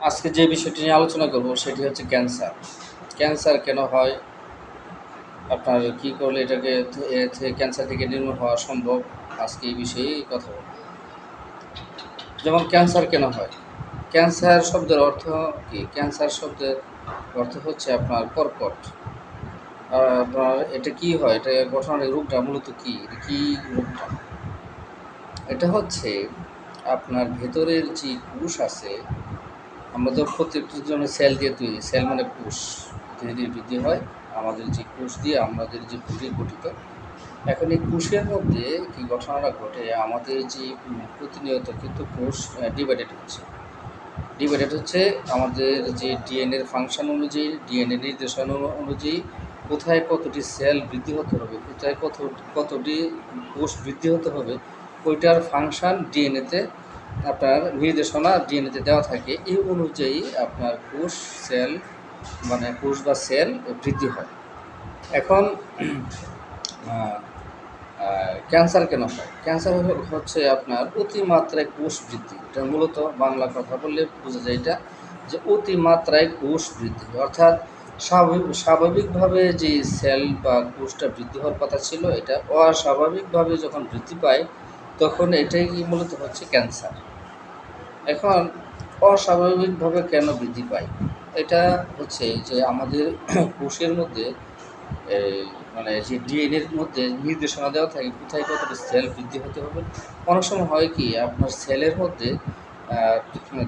আজকে যে বিষয়টি নিয়ে আলোচনা করব সেটি হচ্ছে ক্যান্সার। ক্যান্সার কেন হয়? আপনার কি করলে এটাকে ক্যান্সার থেকে নির্মূল হওয়া সম্ভব? আজকে এই বিষয়েই কথা বলব। যেমন ক্যান্সার কেন হয়? ক্যান্সার শব্দের অর্থ কি? ক্যান্সার শব্দের অর্থ হচ্ছে আপনার কর্কট। আপনার এটা কি হয়? এটা গঠনের রূপটা মূলত কি? কি রূপটা? এটা হচ্ছে আপনার ভেতরের যে কোষ আছে আমরা তো প্রত্যেকটির জন্য সেল দিয়ে তৈরি। সেল মানে কোষ। ধীরে ধীরে বৃদ্ধি হয়, আমাদের যে কোষ দিয়ে আমাদের যে বডি গঠিত, এখন এই কোষের মধ্যে কি ঘটনাটা ঘটে? আমাদের যে প্রতিনিয়ত কিন্তু কোষ ডিভাইডেড হচ্ছে। ডিভাইডেড হচ্ছে আমাদের যে ডিএনএর ফাংশন অনুযায়ী ডিএনএ নির্দেশনা অনুযায়ী কোথায় কতটি সেল বৃদ্ধি হতে হবে, কোথায় কত, কতটি কোষ বৃদ্ধি হতে হবে, ওইটার ফাংশন ডিএনএতে আপনার নির্দেশনা ডিএনএতে দেওয়া থাকে, এই অনুযায়ী আপনার কোষ সেল মানে কোষ বা সেল বৃদ্ধি হয়। এখন ক্যান্সার কেন হয়? ক্যান্সার হচ্ছে আপনার অতিমাত্রায় কোষ বৃদ্ধি। এটা মূলত বাংলা কথা বললে বোঝা যায় এটা, যে অতিমাত্রায় কোষ বৃদ্ধি। অর্থাৎ স্বাভাবিক স্বাভাবিকভাবে যে সেল বা কোষটা বৃদ্ধি হওয়ার কথা ছিল, এটা অস্বাভাবিকভাবে যখন বৃদ্ধি পায় তখন এটাই মূলত হচ্ছে ক্যান্সার। এখন অস্বাভাবিকভাবে কেন বৃদ্ধি পায়? এটা হচ্ছে যে আমাদের কোষের মধ্যে মানে যে ডিএনএর মধ্যে নির্দেশনা দেওয়া থাকে, কোথায় কতটা সেল বৃদ্ধি হতে হবে। অনেক সময় হয় কি, আপনার সেলের মধ্যে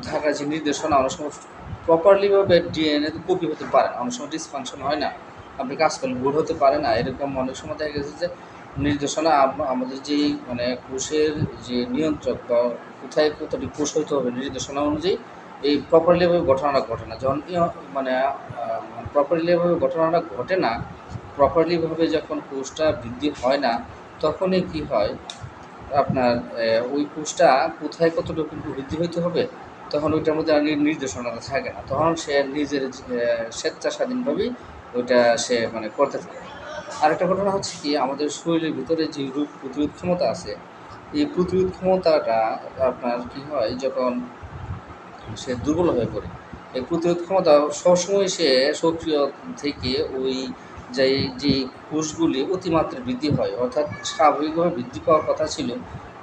থাকা যে নির্দেশনা, অনেক সময় প্রপারলিভাবে ডিএনএ কপি হতে পারে অনেক সময় ডিসফাংশন হয় না। আপনি কাজ করলে ভুল হতে পারে না। এরকম অনেক সময় দেখা গেছে যে নির্দেশনা আমাদের যে মানে কোষের যে নিয়ন্ত্রক বা কোথায় কতটি কোষ হইতে হবে নির্দেশনা অনুযায়ী এই প্রপারলিভাবে ঘটনাটা ঘটে না। যখন মানে প্রপারলিভাবে ঘটনাটা ঘটে না প্রপারলিভাবে যখন কোষটা বৃদ্ধি হয় না তখনই কি হয়? আপনার ওই কোষটা কোথায় কতটুকু বৃদ্ধি হইতে হবে? তখন ওইটার মধ্যে নির্দেশনাটা থাকে না। তখন সে নিজের আহ, স্বেচ্ছা স্বাধীনভাবেই ওইটা সে মানে করতে থাকে। আরেকটা ঘটনা হচ্ছে কি, আমাদের শরীরের ভিতরে যে রোগ প্রতিরোধ ক্ষমতা আছে, এই প্রতিরোধ ক্ষমতাটা আপনার কি হয়, যখন সে দুর্বল হয়ে পড়ে, এই প্রতিরোধ ক্ষমতা সবসময় সে সক্রিয় থেকে ওই যে যে কোষগুলি অতিমাত্রায় বৃদ্ধি হয়, অর্থাৎ স্বাভাবিকভাবে বৃদ্ধি পাওয়ার কথা ছিল,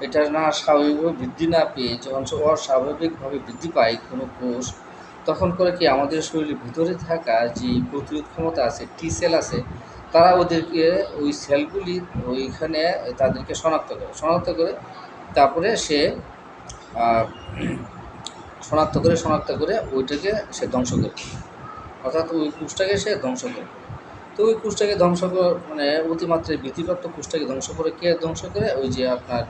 এটা না স্বাভাবিকভাবে বৃদ্ধি না পেয়ে যখন অস্বাভাবিকভাবে বৃদ্ধি পায় কোনো কোষ, তখন করে কি আমাদের শরীরের ভিতরে থাকা যে প্রতিরোধ ক্ষমতা আছে টি সেল আছে তারা ওদেরকে ওই সেলগুলি ওইখানে তাদেরকে শনাক্ত করে শনাক্ত করে তারপরে সে শনাক্ত করে শনাক্ত করে ওইটাকে সে ধ্বংস করে অর্থাৎ ওই কোষটাকে সে ধ্বংস করে তো ওই কোষটাকে ধ্বংস করে মানে অতিমাত্রায় বৃদ্ধিপ্রাপ্ত কোষটাকে ধ্বংস করে কে ধ্বংস করে? ওই যে আপনার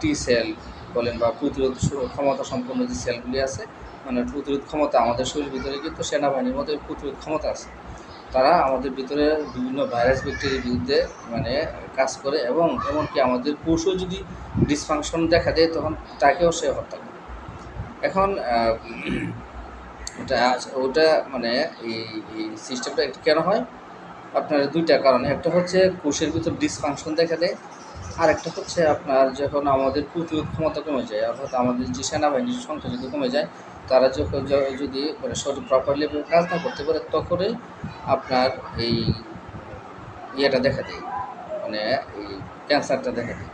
টি সেল বলেন বা প্রতিরোধ ক্ষমতা সম্পন্ন যে সেলগুলি আছে মানে প্রতিরোধ ক্ষমতা আমাদের শরীরের ভিতরে কিন্তু সেনাবাহিনীর মতো প্রতিরোধ ক্ষমতা আছে। তারা আমাদের ভিতরে বিভিন্ন ভাইরাস ব্যাকটেরিয়ার বিরুদ্ধে মানে কাজ করে এবং এমনকি আমাদের কোষও যদি ডিসফাংশন দেখা দেয়, তখন তাকেও সে হত্যা করে। এখন ওটা ওটা মানে এই সিস্টেমটা কেন হয়? আপনার দুইটা কারণ, একটা হচ্ছে কোষের ভিতর ডিসফাংশন দেখা দেয় আর একটা হচ্ছে আপনার যখন আমাদের প্রতিরোধ ক্ষমতা কমে যায়, অর্থাৎ আমাদের যে সেনাবাহিনীর সংখ্যা যদি কমে যায়, তারা যখন যদি মানে সঠিক প্রপারলি কাজ না করতে পারে, তখনই আপনার এই ইয়েটা দেখা দেয় মানে এই ক্যান্সারটা দেখা দেয়।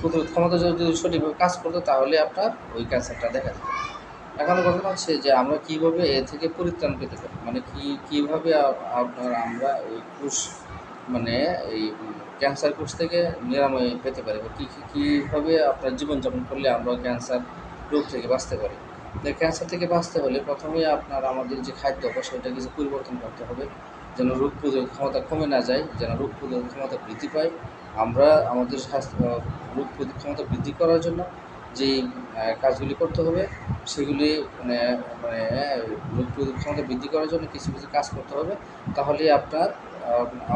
প্রতিরোধ ক্ষমতা যদি সঠিকভাবে কাজ করতো, তাহলে আপনার ওই ক্যান্সারটা দেখা দিত। এখন ঘটনা হচ্ছে যে আমরা কীভাবে এ থেকে পরিত্রাণ পেতে পারি? মানে কি, কীভাবে আপনার আমরা এই কোষ মানে এই ক্যান্সার কোষ থেকে নিরাময় পেতে পারি বা কী কীভাবে আপনার জীবনযাপন করলে আমরা ক্যান্সার রোগ থেকে বাঁচতে পারি? ক্যান্সার থেকে বাঁচতে হলে প্রথমেই আপনার আমাদের যে খাদ্য অভ্যাস, সেটা কিছু পরিবর্তন করতে হবে। যেন রোগ প্রতিরোধ ক্ষমতা কমে না যায়, যেন রোগ প্রতিরোধ ক্ষমতা বৃদ্ধি পায়। আমরা আমাদের স্বাস্থ্য রোগ প্রতিরোধ ক্ষমতা বৃদ্ধি করার জন্য যেই কাজগুলি করতে হবে, সেগুলি মানে মানে রোগ ক্ষমতা বৃদ্ধি করার জন্য কিছু কিছু কাজ করতে হবে, তাহলে আপনার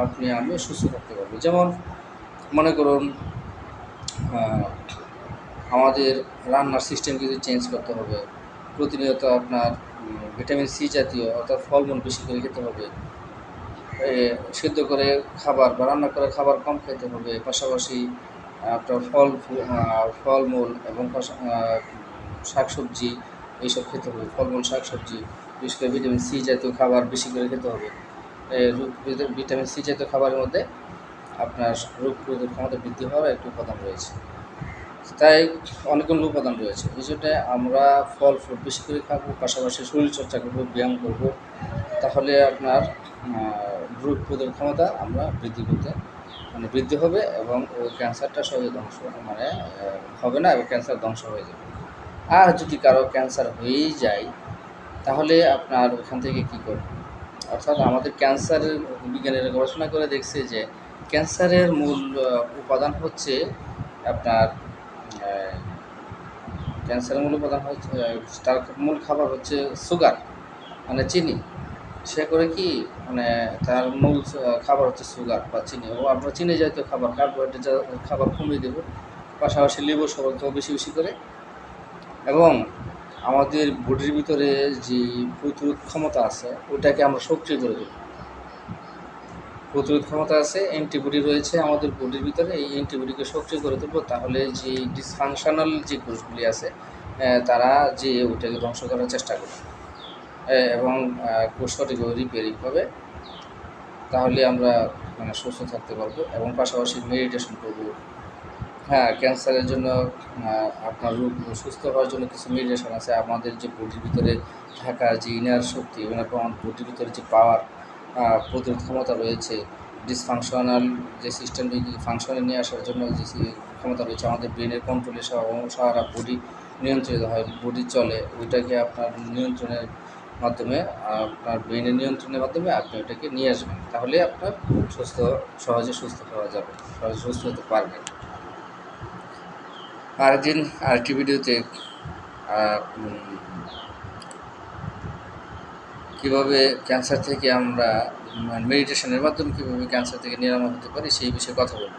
আপনি আমি সুস্থ থাকতে পারব। যেমন, মনে করুন আমাদের রান্নার সিস্টেম কিছু চেঞ্জ করতে হবে, প্রতিনিয়ত আপনার ভিটামিন সি জাতীয়, অর্থাৎ ফলমূল বেশি করে খেতে হবে সেদ্ধ করে খাবার বা রান্না করে খাবার কম খেতে হবে, পাশাপাশি ফল ফলমূল এবং শাকসবজি, এইসব খেতে হবে। ফলমূল, শাকসবজি, বিশেষ করে ভিটামিন সি জাতীয় খাবার বেশি করে খেতে হবে। ভিটামিন সি জাতীয় খাবারের মধ্যে আপনার রোগ প্রতিরোধ ক্ষমতা বৃদ্ধি হওয়ার একটি উপাদান রয়েছে। তাই অনেকগুলো উপাদান রয়েছে। এই জন্য আমরা ফল, ফ্রুট বেশি করে খাব, পাশাপাশি শরীরচর্চা করব, ব্যায়াম করব, তাহলে আপনার রোগ প্রতিরোধ ক্ষমতা আমরা বৃদ্ধি করতে মানে বৃদ্ধি হবে এবং ওই ক্যান্সারটা সহজে ধ্বংস মানে হবে না এবং ক্যান্সার ধ্বংস হয়ে যাবে। আর যদি কারও ক্যান্সার হয়েই যায়, তাহলে আপনার ওখান থেকে কী করবে? অর্থাৎ আমাদের ক্যান্সারের বিজ্ঞানীরা গবেষণা করে দেখছে যে, ক্যান্সারের মূল উপাদান হচ্ছে আপনার ক্যান্সারের মূল উপাদান হচ্ছে তার মূল খাবার হচ্ছে সুগার মানে চিনি। সে করে কি মানে তার মূল খাবার হচ্ছে সুগার বা চিনি। ও আমরা চিনি জাতীয় খাবার কার্বোহাইড্রেট খাবার কমিয়ে দেবো। পাশাপাশি লেবু শরবত বেশি বেশি করে। এবং আমাদের বডির ভিতরে যে প্রতিরোধ ক্ষমতা আছে, ওটাকে আমরা সক্রিয় করে দেবো। প্রতিরোধ ক্ষমতা আছে অ্যান্টিবডি রয়েছে আমাদের বডির ভিতরে, এই অ্যান্টিবডিকে সক্রিয় করে দেবো। তাহলে যে ডিসফাংশনাল যে কোষগুলি আছে তারা যে ওটাকে ধ্বংস করার চেষ্টা করবে। এবং কোষ সঠিকভাবে রিপেয়ারিং হবে, তাহলে আমরা মানে সুস্থ থাকতে পারব এবং পাশাপাশি মেডিটেশন করব। হ্যাঁ ক্যান্সারের জন্য আপনার রোগ সুস্থ হওয়ার জন্য কিছু মেডিটেশন আছে। আমাদের যে বডির ভিতরে থাকা যে ইনার শক্তি বডির ভিতরে যে পাওয়ার প্রতিরোধ ক্ষমতা রয়েছে ডিসফাংশনাল যে সিস্টেমটিকে ফাংশনে নিয়ে আসার জন্য যে ক্ষমতা রয়েছে, আমাদের ব্রেনের কন্ট্রোলে সারা বডি নিয়ন্ত্রিত হয় বডি চলে, ওইটাকে আপনার নিয়ন্ত্রণের মাধ্যমে, আপনার ব্রেনের নিয়ন্ত্রণের মাধ্যমে আপনি ওটাকে নিয়ে আসবেন। তাহলে আপনার সুস্থ, সহজে সুস্থ হওয়া যাবে, সহজে সুস্থ হতে পারবেন। আরেকদিন আরেকটি ভিডিওতে কীভাবে ক্যান্সার থেকে আমরা মেডিটেশনের মাধ্যমে কীভাবে ক্যান্সার থেকে নিরাময় হতে পারি, সেই বিষয়ে কথা বলব।